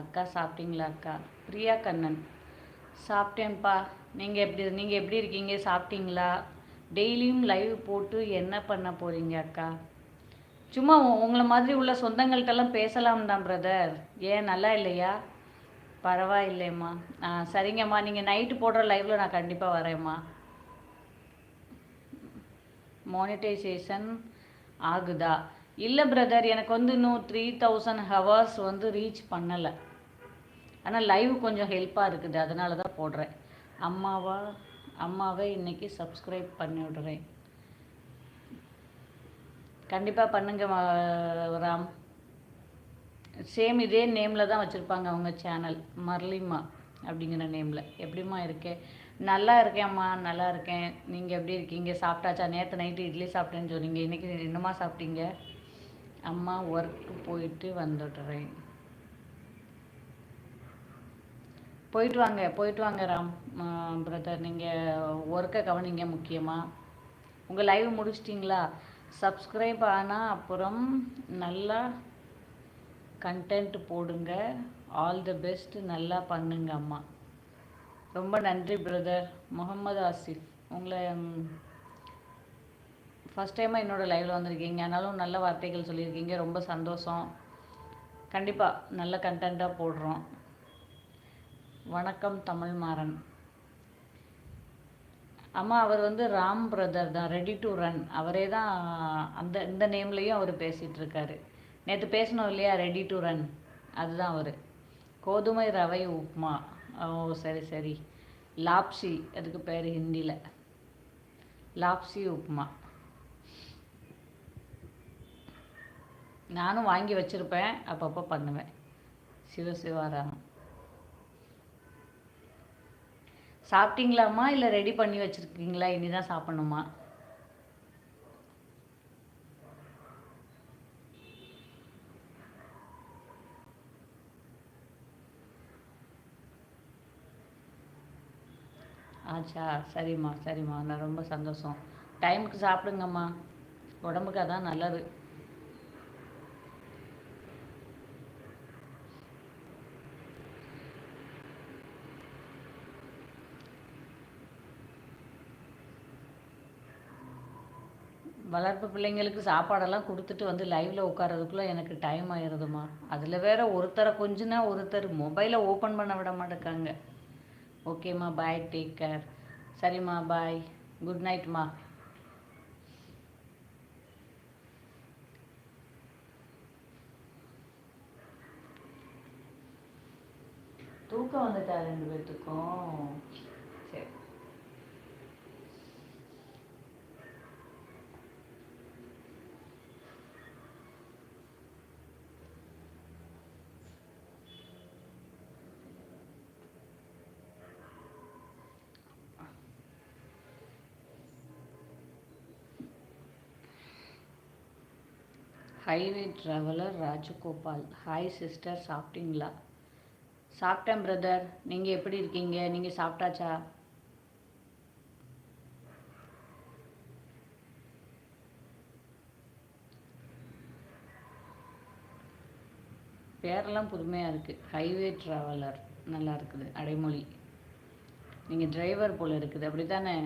அக்கா சாப்பிட்டீங்களா அக்கா? பிரியா கண்ணன். சாப்பிட்டேன்ப்பா. நீங்கள் எப்படி நீங்கள் எப்படி இருக்கீங்க? சாப்பிட்டீங்களா? டெய்லியும் லைவ் போட்டு என்ன பண்ண போகிறீங்க அக்கா? சும்மா உங்களை மாதிரி உள்ள சொந்தங்கள்கிட்டலாம் பேசலாம் தான் பிரதர் ஏன் நல்லா இல்லையா? பரவாயில்லைம்மா. ஆ சரிங்கம்மா. நீங்கள் நைட்டு போடுற லைவில் நான் கண்டிப்பாக வரேம்மா. மானிட்டைசேஷன் ஆகுதா? இல்லை பிரதர் எனக்கு வந்து இன்னும் த்ரீ தௌசண்ட் ஹவர்ஸ் வந்து ரீச் பண்ணலை. ஆனால் லைவ் கொஞ்சம் ஹெல்ப்பாக இருக்குது. அதனால தான் போடுறேன். அம்மாவா? அம்மாவை இன்றைக்கி சப்ஸ்கிரைப் பண்ணி விடுறேன். கண்டிப்பாக பண்ணுங்க ராம். சேம் இதே நேமில் தான் வச்சுருப்பாங்க அவங்க சேனல் மர்லிமா அப்படிங்கிற நேமில் எப்படிம்மா இருக்கேன் நல்லா இருக்கேன்ம்மா நல்லா இருக்கேன். நீங்கள் எப்படி இருக்கீங்க? சாப்பிட்டாச்சா? நேற்று நைட்டு இட்லி சாப்பிட்டேன்னு சொன்னீங்க. இன்றைக்கி என்னம்மா சாப்பிட்டீங்க? அம்மா ஒர்க்கு போயிட்டு வந்துடுறேன். போயிட்டு வாங்க போயிட்டு வாங்க ராம் பிரதர் நீங்கள் ஒர்க்கை கவனிங்க முக்கியமாக உங்கள் லைவ் முடிச்சிட்டிங்களா? சப்ஸ்கிரைப் ஆனால் அப்புறம் நல்லா கண்டென்ட் போடுங்க. ஆல் த பெஸ்ட் நல்லா பண்ணுங்க அம்மா. ரொம்ப நன்றி பிரதர் முகமது ஆசிஃப் உங்களை ஃபஸ்ட் டைமாக என்னோடய லைவில் வந்திருக்கீங்க. ஆனாலும் நல்ல வார்த்தைகள் சொல்லியிருக்கீங்க. ரொம்ப சந்தோஷம். கண்டிப்பாக நல்ல கண்டென்ட்டாக போடுறோம். வணக்கம் தமிழ் மாறன். அம்மா அவர் வந்து ராம் பிரதர் தான். ரெடி டு ரன் அவரே தான் அந்த இந்த நேம்லேயும் அவர் பேசிகிட்ருக்காரு நேற்று பேசணும் இல்லையா? ரெடி டு ரன் அதுதான் அவர். கோதுமை ரவை உப்மா. ஓ சரி சரி. லாப்சி. அதுக்கு பேர் ஹிந்தியில் லாப்சி உப்மா. நானும் வாங்கி வச்சுருப்பேன். அப்பப்போ பண்ணுவேன். சிவ சிவாராமன் சாப்பிட்டீங்களாம்மா? இல்லை ரெடி பண்ணி வச்சுருக்கீங்களா? இனி தான் சாப்பிட்ணுமா? ஆச்சா சரிம்மா சரிம்மா. நான் ரொம்ப சந்தோஷம். டைமுக்கு சாப்பிடுங்கம்மா. உடம்புக்கு அதான் நல்லது. வளர்ப்பு பிள்ளைங்களுக்கு சாப்பாடெல்லாம் கொடுத்துட்டு வந்து லைவில் உட்காரதுக்குள்ளே எனக்கு டைம் ஆயிடுதுமா அதில் வேற ஒருத்தரை கொஞ்சனா ஒருத்தர் மொபைலை ஓப்பன் பண்ண விட மாட்டேக்காங்க ஓகேம்மா பாய் டேக் கேர் சரிம்மா பாய் குட் நைட்மா தூக்கம் வந்துட்டா ரெண்டு பேர்த்துக்கும் சரி highway traveller Rajagopal. Hi sister சாப்பிட்டீங்களா? சாப்பிட்டேன் பிரதர் நீங்கள் எப்படி இருக்கீங்க? நீங்கள் சாப்பிட்டாச்சா? பேரெல்லாம் புதுமையாக இருக்குது ஹைவே ட்ராவலர் நல்லா இருக்குது. அடைமொழி. நீங்கள் டிரைவர் போல் இருக்குது. அப்படி தானே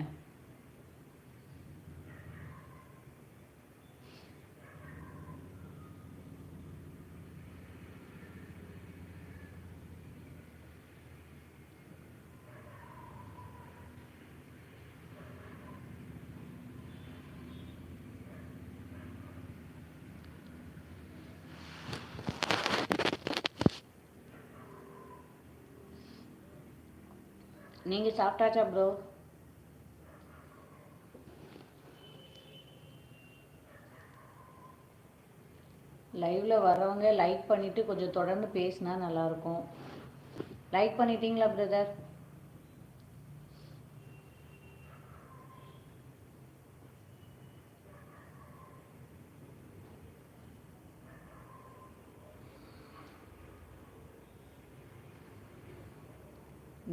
நீங்கள் சாப்பிட்டாச்சா ப்ரோ லைவில் வரவங்க லைக் பண்ணிவிட்டு கொஞ்சம் தொடர்ந்து பேசினா நல்லாயிருக்கும் லைக் பண்ணிட்டீங்களா பிரதர்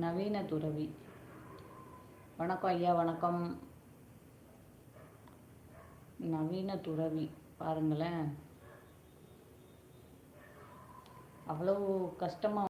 நவீன துறவி. வணக்கம் ஐயா வணக்கம். நவீன துறவி பாருங்களேன். அவ்வளோ கஷ்டமாக